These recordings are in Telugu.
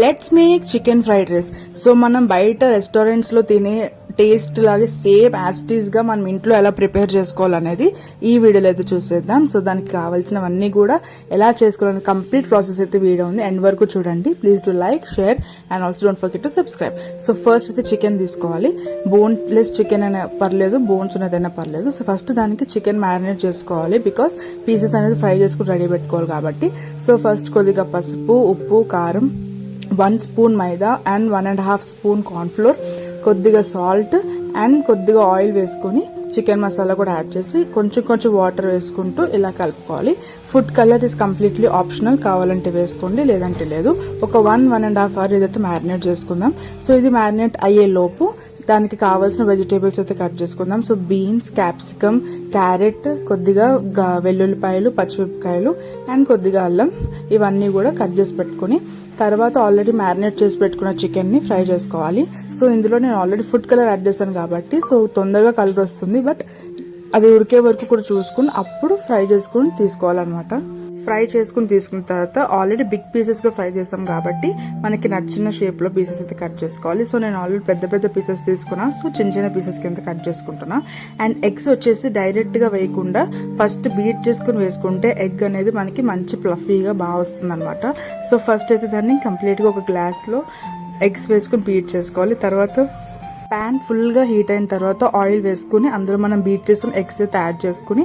Let's make chicken fried rice so మనం బయట రెస్టారెంట్స్లో తినే టేస్ట్ లాగే సేమ్ యాస్టీస్గా మనం ఇంట్లో ఎలా ప్రిపేర్ చేసుకోవాలనేది ఈ వీడియోలో అయితే చూసేద్దాం. సో దానికి కావాల్సినవన్నీ కూడా ఎలా చేసుకోవాలని కంప్లీట్ ప్రాసెస్ అయితే వీడియో ఉంది. ఎండ్ వరకు చూడండి. Please to like share and also don't forget to subscribe so first అయితే చికెన్ తీసుకోవాలి. బోన్లెస్ చికెన్ అయినా పర్లేదు బోన్స్ ఉన్నదైనా పర్లేదు. సో ఫస్ట్ దానికి చికెన్ మ్యారినేట్ చేసుకోవాలి బికాస్ పీసెస్ అనేది ఫ్రై చేసుకుని రెడీ పెట్టుకోవాలి కాబట్టి. సో ఫస్ట్ కొద్దిగా పసుపు ఉప్పు కారం one spoon maida and one and half spoon cornflour కొద్దిగా సాల్ట్ అండ్ కొద్దిగా ఆయిల్ వేసుకొని చికెన్ మసాలా కూడా యాడ్ చేసి కొంచెం కొంచెం వాటర్ వేసుకుంటూ ఇలా కలుపుకోవాలి. Food colour is completely optional కావాలంటే వేసుకోండి లేదంటే లేదు. ఒక one one and half hour ఇదైతే మ్యారినేట్ చేసుకుందాం. సో ఇది మ్యారినేట్ అయ్యే లోపు దానికి కావాల్సిన వెజిటేబుల్స్ అయితే కట్ చేసుకుందాం. సో బీన్స్ క్యాప్సికమ్ క్యారెట్ కొద్దిగా వెల్లుల్లిపాయలు పచ్చిమిరపకాయలు అండ్ కొద్దిగా అల్లం. ఇవన్నీ కూడా కట్ చేసి పెట్టుకుని తర్వాత ఆల్రెడీ మ్యారినేట్ చేసి పెట్టుకున్న చికెన్ని ఫ్రై చేసుకోవాలి. సో ఇందులో నేను ఆల్రెడీ ఫుడ్ కలర్ యాడ్ చేశాను కాబట్టి సో తొందరగా కలర్ వస్తుంది. బట్ అది ఉడికే వరకు కూడా చూసుకుని అప్పుడు ఫ్రై చేసుకుని తీసుకోవాలన్నమాట. ఫ్రై చేసుకుని తీసుకున్న తర్వాత ఆల్రెడీ బిగ్ పీసెస్గా ఫ్రై చేసాం కాబట్టి మనకి నచ్చిన షేప్లో పీసెస్ అయితే కట్ చేసుకోవాలి. సో నేను ఆల్రెడీ పెద్ద పెద్ద పీసెస్ తీసుకున్నా. సో చిన్న చిన్న పీసెస్ కింద కట్ చేసుకుంటున్నా. అండ్ ఎగ్స్ వచ్చేసి డైరెక్ట్గా వేయకుండా ఫస్ట్ బీట్ చేసుకుని వేసుకుంటే ఎగ్ అనేది మనకి మంచి ప్లఫీగా బాగా వస్తుంది అనమాట సో ఫస్ట్ అయితే దాన్ని కంప్లీట్గా ఒక గ్లాస్లో ఎగ్స్ వేసుకుని బీట్ చేసుకోవాలి. తర్వాత ప్యాన్ ఫుల్గా హీట్ అయిన తర్వాత ఆయిల్ వేసుకుని అందులో మనం బీట్ చేసుకుని ఎగ్స్ అయితే యాడ్ చేసుకుని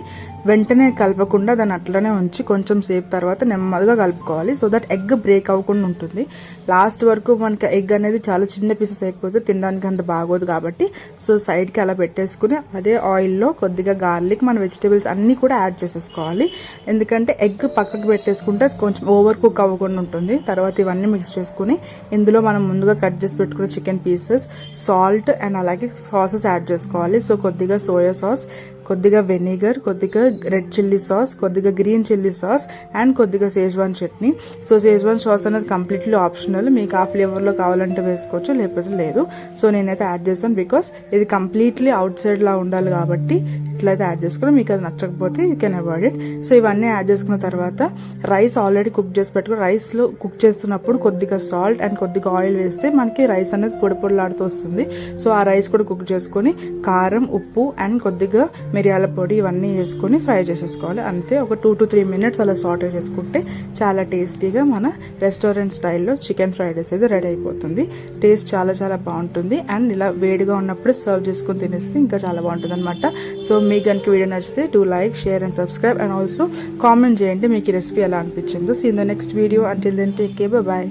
వెంటనే కలపకుండా దాన్ని అట్లనే ఉంచి కొంచెం సేపు తర్వాత నెమ్మదిగా కలుపుకోవాలి. సో దట్ ఎగ్ బ్రేక్ అవ్వకుండా ఉంటుంది. లాస్ట్ వరకు మనకి ఎగ్ అనేది చాలా చిన్న పీసెస్ అయిపోతే తినడానికి అంత బాగోదు కాబట్టి సో సైడ్కి అలా పెట్టేసుకుని అదే ఆయిల్లో కొద్దిగా గార్లిక్ మన వెజిటేబుల్స్ అన్నీ కూడా యాడ్ చేసేసుకోవాలి. ఎందుకంటే ఎగ్ పక్కకు పెట్టేసుకుంటే కొంచెం ఓవర్ కుక్ అవ్వకుండా ఉంటుంది. తర్వాత ఇవన్నీ మిక్స్ చేసుకుని ఇందులో మనం ముందుగా కట్ చేసి పెట్టుకున్న చికెన్ పీసెస్ సాల్ట్ అండ్ అలాగే సాసెస్ యాడ్ చేసుకోవాలి. సో కొద్దిగా సోయా సాస్ కొద్దిగా వెనిగర్ కొద్దిగా రెడ్ చిల్లీ సాస్ కొద్దిగా గ్రీన్ చిల్లీ సాస్ అండ్ కొద్దిగా schezwan chutney so schezwan sauce అనేది కంప్లీట్లీ ఆప్షనల్ మీకు ఆ ఫ్లేవర్లో కావాలంటే వేసుకోవచ్చు లేకపోతే లేదు. సో నేనైతే యాడ్ చేశాను బికాస్ ఇది కంప్లీట్లీ అవుట్ సైడ్ లా ఉండాలి కాబట్టి ఇట్లయితే యాడ్ చేసుకుని మీకు అది నచ్చకపోతే you can avoid it so ఇవన్నీ యాడ్ చేసుకున్న తర్వాత రైస్ ఆల్రెడీ కుక్ చేసి పెట్టుకుని రైస్లో కుక్ చేస్తున్నప్పుడు కొద్దిగా సాల్ట్ అండ్ కొద్దిగా ఆయిల్ వేస్తే మనకి రైస్ అనేది పొడి పొడిలాడుతూ వస్తుంది. సో ఆ రైస్ కూడా కుక్ చేసుకొని కారం ఉప్పు అండ్ కొద్దిగా మిరియాల పొడి ఇవన్నీ వేసుకొని ఫ్రై చేసేసుకోవాలి. అంతే ఒక టూ టు త్రీ మినిట్స్ అలా సాటే చేసుకుంటే చాలా టేస్టీగా మన రెస్టారెంట్ స్టైల్లో చికెన్ ఫ్రైడ్ రైస్ అయితే రెడీ అయిపోతుంది. టేస్ట్ చాలా చాలా బాగుంటుంది. అండ్ ఇలా వేడిగా ఉన్నప్పుడు సర్వ్ చేసుకుని తినేస్తే ఇంకా చాలా బాగుంటుంది అనమాట సో మీకు కనుక వీడియో నచ్చితే do like share and subscribe and also comment చేయండి. మీకు ఈ రెసిపీ ఎలా అనిపించిందో. See in the next video until then take care bye